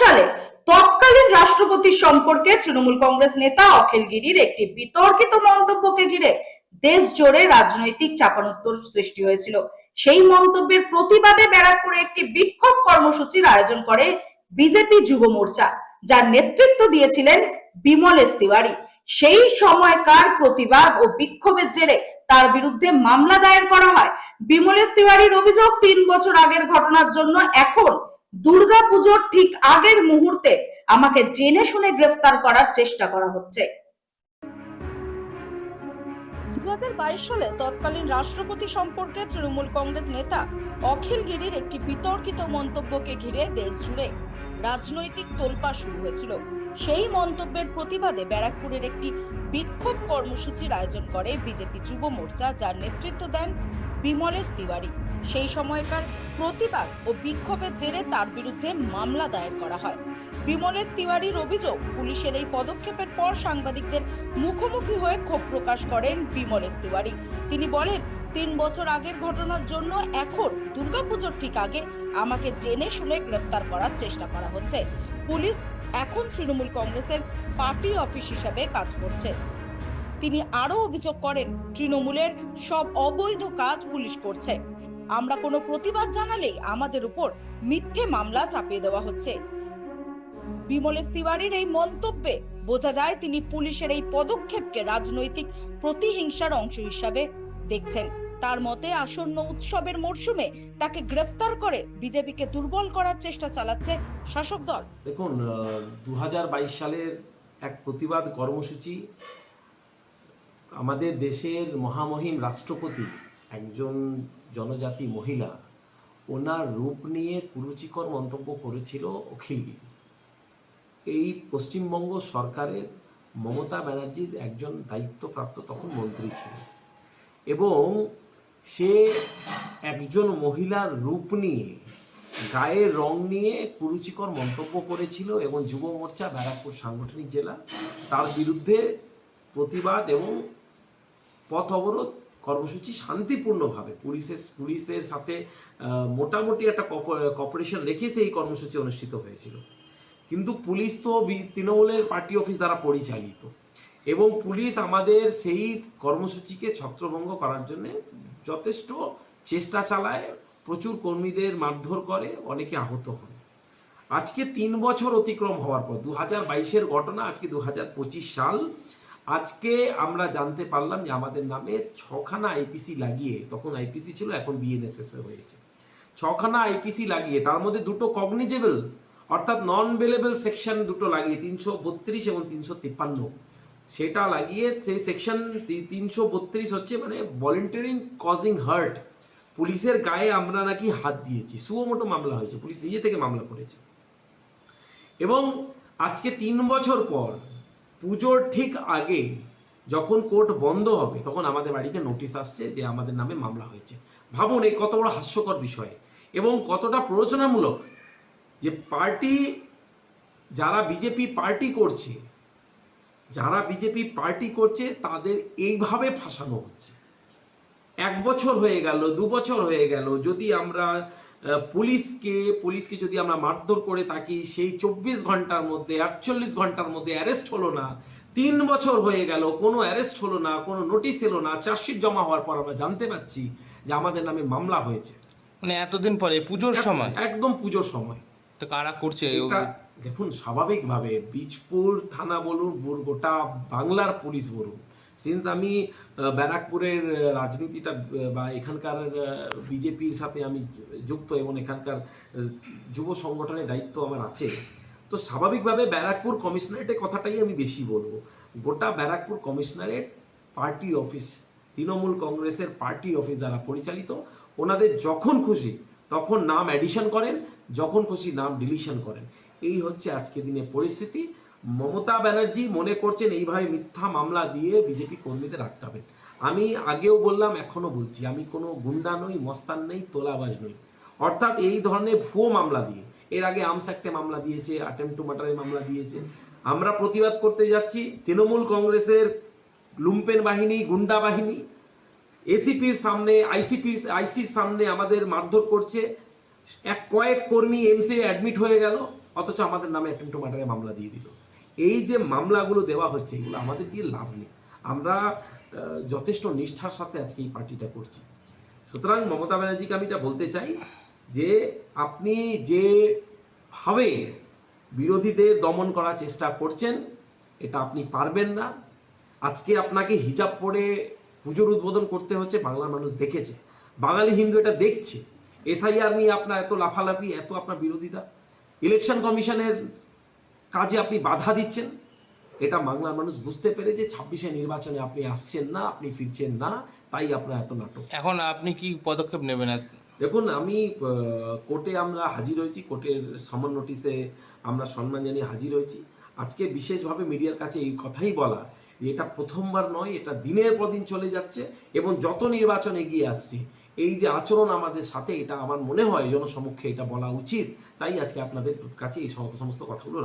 সালে তৎকালীন রাষ্ট্রপতি সম্পর্কে তৃণমূল কংগ্রেস নেতা অখিল গিরির একটি বিতর্কিত মন্তব্যকে ঘিরে দেশ জুড়ে রাজনৈতিক চাপানোত্তর সৃষ্টি হয়েছিল। সেই মন্তব্যের প্রতিবাদে ব্যারাকপুরে একটি বিক্ষোভ কর্মসূচির আয়োজন করে বিজেপি যুব মোর্চা, যার নেতৃত্ব দিয়েছিলেন বিমল এস তিওয়ারি সেই সময়কার প্রতিবাদ ও বিক্ষোভের জেরে তার বিরুদ্ধে মামলা দায়ের করা হয়। বিমল এস তিওয়ারির অভিযোগ তিন বছর আগের ঘটনার জন্য এখন দুর্গাপুজোর ঠিক আগের মুহূর্তে আমাকে জেনে শুনে গ্রেফতার করার চেষ্টা করা হচ্ছে। সালে তৎকালীন রাষ্ট্রপতি সম্পর্কে তৃণমূল কংগ্রেস নেতা অখিল গিরির একটি বিতর্কিত মন্তব্যকে ঘিরে দেশ জুড়ে রাজনৈতিক তোলপাড় শুরু হয়েছিল। সেই মন্তব্যের প্রতিবাদে ব্যারাকপুরের একটি বিক্ষোভ কর্মসূচির আয়োজন করে বিজেপি যুব মোর্চা, যার নেতৃত্ব দেন বিমলেশ তিওয়ারি। সেই সময়কার প্রতিবাদ ও বিক্ষোভের জেরে তার বিরুদ্ধে মামলা দায়ের করা হয়। বিমলেশ তিওয়ারির অভিযোগ, পুলিশের এই পদক্ষেপের পর সাংবাদিকদের মুখোমুখি হয়ে ক্ষোভ প্রকাশ করেন বিমলেশ তিওয়ারি। তিনি বলেন, তিন বছর আগের ঘটনার জন্য এখন দুর্গাপুজোর ঠিক আগে আমাকে জেনে শুনে গ্রেপ্তার করার চেষ্টা করা হচ্ছে। পুলিশ এখন তৃণমূল কংগ্রেসের পার্টি অফিস হিসাবে কাজ করছে। তিনি আরও অভিযোগ করেন, তৃণমূলের সব অবৈধ কাজ পুলিশ করছে। আমরা কোনো প্রতিবাদ জানালেই আমাদের উপর মিথ্যে মামলা চাপিয়ে দেওয়া হচ্ছে। বিমলেশ তিওয়ারির এই মন্তব্যে বোঝা যায় তিনি পুলিশের এই পদক্ষেপকে রাজনৈতিক প্রতিহিংসার অংশ হিসাবে দেখছেন। তার মতে আসন্ন উৎসবের মরশুমে তাকে গ্রেফতার করে বিজেপিকে দুর্বল করার চেষ্টা চালাচ্ছে শাসক দল। দেখুন দু হাজার বাইশ সালের এক প্রতিবাদ কর্মসূচি আমাদের দেশের মহামহিম রাষ্ট্রপতি একজন জনজাতি মহিলা, ওনার রূপ নিয়ে কুরুচিকর মন্তব্য করেছিল অখিলগিরি এই পশ্চিমবঙ্গ সরকারের মমতা ব্যানার্জির একজন দায়িত্বপ্রাপ্ত তখন মন্ত্রী ছিলেন এবং সে একজন মহিলার রূপ নিয়ে গায়ের রং নিয়ে কুরুচিকর মন্তব্য করেছিল এবং যুব মোর্চা, ব্যারাকপুর সাংগঠনিক জেলা, তার বিরুদ্ধে প্রতিবাদ এবং পথ অবরোধ কর্মসূচি শান্তিপূর্ণভাবে পুলিশের পুলিশের সাথে মোটামুটি একটা কপারেশন রেখেছে এই কর্মসূচি অনুষ্ঠিত হয়েছিল। কিন্তু পুলিশ তো তৃণমূলের পার্টি অফিস দ্বারা পরিচালিত এবং পুলিশ আমাদের সেই কর্মসূচিকে ছত্রভঙ্গ করার জন্য যথেষ্ট চেষ্টা চালায়, প্রচুর কর্মীদের মারধর করে, অনেকে আহত হন। আজকে তিন বছর অতিক্রম হওয়ার পর দু হাজার বাইশের ঘটনা আজকে দু হাজার পঁচিশ সাল আজকে আমরা জানতে পারলাম যে আমাদের নামে ছখানা আইপিসি লাগিয়ে, তখন আইপিসি ছিল, এখন বিএনএসএস হয়েছে। ছখানা আইপিসি লাগিয়ে, তার মধ্যে দুটো কগনিজেবল অর্থাৎ নন বেলেবল সেকশন দুটো লাগিয়ে, তিনশো বত্রিশ এবং তিনশো তিপ্পান্ন। সেটা লাগিয়ে সেই সেকশন তিনশো বত্রিশ হচ্ছে মানে ভলেন্টারিং কজিং হার্ট পুলিশের গায়ে আমরা নাকি হাত দিয়েছি। সুমোটো মামলা হয়েছে, পুলিশ নিজে থেকে মামলা করেছে। এবং আজকে তিন বছর পর পুজোর ঠিক আগে যখন কোর্ট বন্ধ হবে, তখন আমাদের বাড়িতে নোটিশ আসছে যে আমাদের নামে মামলা হয়েছে। ভাবুন এই কত বড় হাস্যকর বিষয়। এবং কতটা প্ররোচনামূলক যে পার্টি, যারা বিজেপি পার্টি করছে, যারা বিজেপি পার্টি করছে, তাদের এইভাবে ফাঁসানো হচ্ছে। এক বছর হয়ে গেল, দু বছর হয়ে গেল, যদি আমরা পুলিশকে পুলিশকে যদি আমরা মারধর করে থাকি সেই চব্বিশ ঘণ্টার মধ্যে আটচল্লিশ ঘণ্টার মধ্যে অ্যারেস্ট হলো না। তিন বছর হয়ে গেল কোনো অ্যারেস্ট হলো না কোনো নোটিশ এলো না চার্জশিট জমা হওয়ার পর আমরা জানতে পারছি যে আমাদের নামে মামলা হয়েছে। মানে এতদিন পরে পুজোর সময়? একদম পুজোর সময়। তো কারা করছে দেখুন স্বাভাবিকভাবে বীজপুর থানা বলুন বল- গোটা বাংলার পুলিশ বলুন সিন্স আমি ব্যারাকপুরের রাজনীতিটা বা এখানকার বিজেপির সাথে আমি যুক্ত এবং এখানকার যুব সংগঠনের দায়িত্ব আমার আছে, তো স্বাভাবিকভাবে ব্যারাকপুর কমিশনারেটের কথাটাই আমি বেশি বলব। গোটা Barrackpore commissionerate party office, Trinamool কংগ্রেসের পার্টি অফিস দ্বারা পরিচালিত। ওনাদের যখন খুশি, তখন নাম অ্যাডিশন করেন, যখন খুশি নাম ডিলিশন করেন। এই হচ্ছে আজকে দিনের পরিস্থিতি। মমতা ব্যানার্জি মনে করছেন এইভাবে মিথ্যা মামলা দিয়ে বিজেপি কর্মীদের আটকাবেন আমি আগেও বললাম এখনও বলছি, আমি কোনো গুন্ডা নই, মস্তান নেই, তোলাবাজ নই। অর্থাৎ এই ধরনের ভুয়ো মামলা দিয়ে, এর আগে আর্মস অ্যাক্টে মামলা দিয়েছে, অ্যাটেম্প টু মার্ডারের মামলা দিয়েছে। আমরা প্রতিবাদ করতে যাচ্ছি, তৃণমূল কংগ্রেসের লুম্পেন বাহিনী, গুন্ডা বাহিনী, এসিপির সামনে, আইসিপির, আইসির সামনে আমাদের মারধর করছে। এক কয়েক কর্মী এমসি অ্যাডমিট হয়ে গেল, অথচ আমাদের নামে অ্যাটেম্প টু মার্ডারে মামলা দিয়ে দিল। এই যে মামলাগুলো দেওয়া হচ্ছে, এগুলো আমাদের দিয়ে লাভ নেই। আমরা যথেষ্ট নিষ্ঠার সাথে আজকে এই পার্টিটা করছি। সুতরাং মমতা ব্যানার্জিকে আমি এটা বলতে চাই যে, আপনি যেভাবে বিরোধীদের দমন করার চেষ্টা করছেন, এটা আপনি পারবেন না। আজকে আপনাকে হিজাব পরে পুজোর উদ্বোধন করতে হচ্ছে, বাংলার মানুষ দেখেছে। বাঙালি হিন্দু এটা দেখছে। এসআইআর নিয়ে আপনার এত লাফালাফি, এত আপনার বিরোধিতা। ইলেকশন কমিশনের কাজে আপনি বাধা দিচ্ছেন। এটা বাংলার মানুষ বুঝতে পেরে যে ছাব্বিশে নির্বাচনে আপনি আসছেন না আপনি ফিরছেন না তাই আপনার এত নাটক। এখন আপনি কি পদক্ষেপ নেবেন? দেখুন আমি কোর্টে আমরা হাজির হয়েছি কোর্টের সমন নোটিশে আমরা সম্মান জানিয়ে হাজির হয়েছি। আজকে বিশেষভাবে মিডিয়ার কাছে এই কথাই বলা যে এটা প্রথমবার নয় এটা দিনের পর দিন চলে যাচ্ছে এবং যত নির্বাচন এগিয়ে আসছে এই যে আচরণ আমাদের সাথে এটা আমার মনে হয় জনসমক্ষে এটা বলা উচিত। তাই আজকে আপনাদের কাছে এই সমস্ত কথাগুলো।